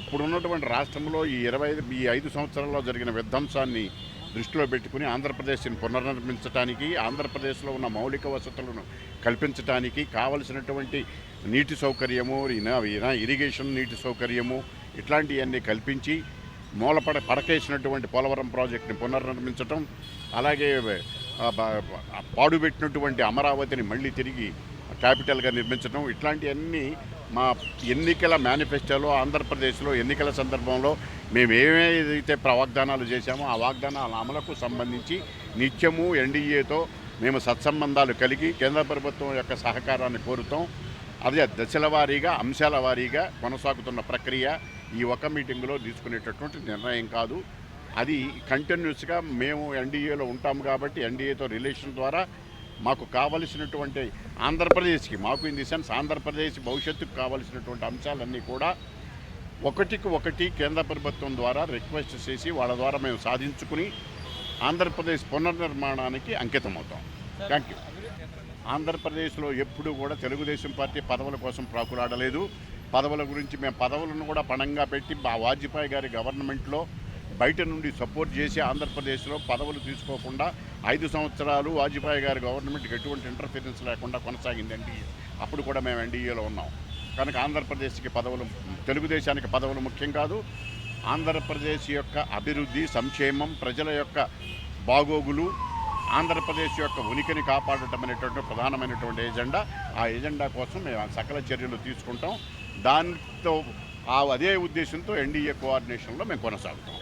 ఇప్పుడున్నటువంటి రాష్ట్రంలో ఈ ఇరవై ఐదు ఈ ఐదు సంవత్సరాల్లో జరిగిన విధ్వంసాన్ని దృష్టిలో పెట్టుకుని ఆంధ్రప్రదేశ్ని పునర్నిర్మించడానికి ఆంధ్రప్రదేశ్లో ఉన్న మౌలిక వసతులను కల్పించడానికి కావలసినటువంటి నీటి సౌకర్యము ఇరిగేషన్ నీటి సౌకర్యము ఇట్లాంటివన్నీ కల్పించి మూలపడ పడకేసినటువంటి పోలవరం ప్రాజెక్టుని పునర్నిర్మించటం అలాగే పాడుపెట్టినటువంటి అమరావతిని మళ్ళీ తిరిగి క్యాపిటల్గా నిర్మించడం ఇట్లాంటివన్నీ మా ఎన్నికల మేనిఫెస్టోలో ఆంధ్రప్రదేశ్లో ఎన్నికల సందర్భంలో మేము ఏమేదైతే ప్ర- వాగ్దానాలు చేశామో ఆ వాగ్దానాల అమలుకు సంబంధించి నిత్యము ఎన్డీఏతో మేము సత్సంబంధాలు కలిగి కేంద్ర ప్రభుత్వం యొక్క సహకారాన్ని కోరుతాం. అదే దశల వారీగా అంశాల వారీగా కొనసాగుతున్న ప్రక్రియ ఈ ఒక మీటింగ్లో తీసుకునేటటువంటి నిర్ణయం కాదు. అది కంటిన్యూస్గా మేము ఎన్డీఏలో ఉంటాము కాబట్టి ఎన్డీఏతో రిలేషన్ ద్వారా మాకు కావలసినటువంటి ఆంధ్రప్రదేశ్కి మాకు ఇన్ ది సెన్స్ ఆంధ్రప్రదేశ్ భవిష్యత్తుకు కావలసినటువంటి అంశాలన్నీ కూడా ఒకటికి ఒకటి కేంద్ర ప్రభుత్వం ద్వారా రిక్వెస్ట్ చేసి వాళ్ళ ద్వారా మేము సాధించుకుని ఆంధ్రప్రదేశ్ పునర్నిర్మాణానికి అంకితమవుతాం. థ్యాంక్ యూ ఆంధ్రప్రదేశ్లో ఎప్పుడూ కూడా తెలుగుదేశం పార్టీ పదవుల కోసం ప్రాకులాడలేదు. పదవుల గురించి మేము పదవులను కూడా పణంగా పెట్టి మా వాజ్పేయి గారి గవర్నమెంట్లో బయట నుండి సపోర్ట్ చేసి ఆంధ్రప్రదేశ్లో పదవులు తీసుకోకుండా ఐదు సంవత్సరాలు వాజ్పేయి గారి గవర్నమెంట్కి ఎటువంటి ఇంటర్ఫీరెన్స్ లేకుండా కొనసాగింది ఎన్డీఏ. అప్పుడు కూడా మేము ఎన్డీఏలో ఉన్నాం. కనుక ఆంధ్రప్రదేశ్కి పదవులు తెలుగుదేశానికి పదవులు ముఖ్యం కాదు. ఆంధ్రప్రదేశ్ యొక్క అభివృద్ధి సంక్షేమం ప్రజల యొక్క బాగోగులు ఆంధ్రప్రదేశ్ యొక్క ఉనికిని కాపాడటం అనేటువంటి ప్రధానమైనటువంటి ఎజెండా. ఆ ఎజెండా కోసం మేము సకల చర్యలు తీసుకుంటాం. దానితో ఆ అదే ఉద్దేశంతో ఎన్డీఏ కోఆర్డినేషన్లో మేము కొనసాగుతాం.